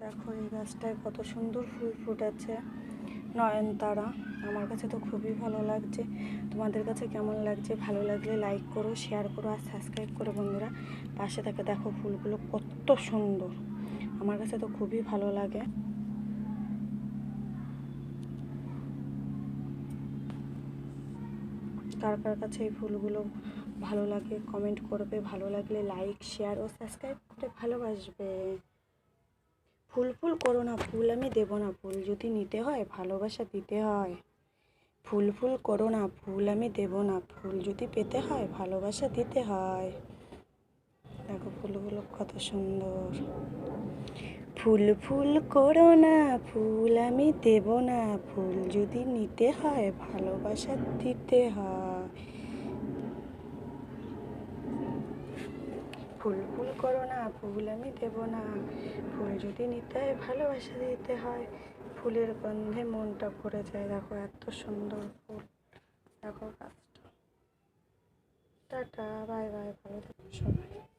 দেখো এই গাছটায় কত সুন্দর ফুল ফুটেছে। নয়নতারা, আমার কাছে তো খুবই ভালো লাগছে। তোমাদের কাছে কেমন লাগছে? ভালো লাগলে লাইক করো শেয়ার করো আর সাবস্ক্রাইব করো বন্ধুরা। পাশে থাকে দেখো ফুলগুলো কত সুন্দর। আমার কাছে তো খুবই ভালো লাগে। কার কার কাছে এই ফুলগুলো ভালো লাগে কমেন্ট করবে। ভালো লাগলে লাইক শেয়ার ও সাবস্ক্রাইব করে ভালোবাসবে। ফুল ফুল করো না, ফুল আমি দেবো না, ফুল যদি নিতে হয়, ভালোবাসা দিতে হয়। ফুল ফুল করো না, ফুল আমি দেবো না, ফুল যদি পেতে হয়, ভালোবাসা দিতে হয়। দেখো ফুলগুলো কত সুন্দর। ফুল ফুল করো না, ফুল আমি দেব না, ফুল যদি নিতে হয়, ভালোবাসা দিতে হয়। ফুল ফুল করো না ফুল আমি দেব না। ফুল যদি নিতে হয় ভালোবাসা দিতে হয়, ফুলের গন্ধে মনটা ভরে যায়। দেখো এত সুন্দর ফুল। দেখো গাছটা। টাটা, বাই বাই, ভালো থাকো সবাই।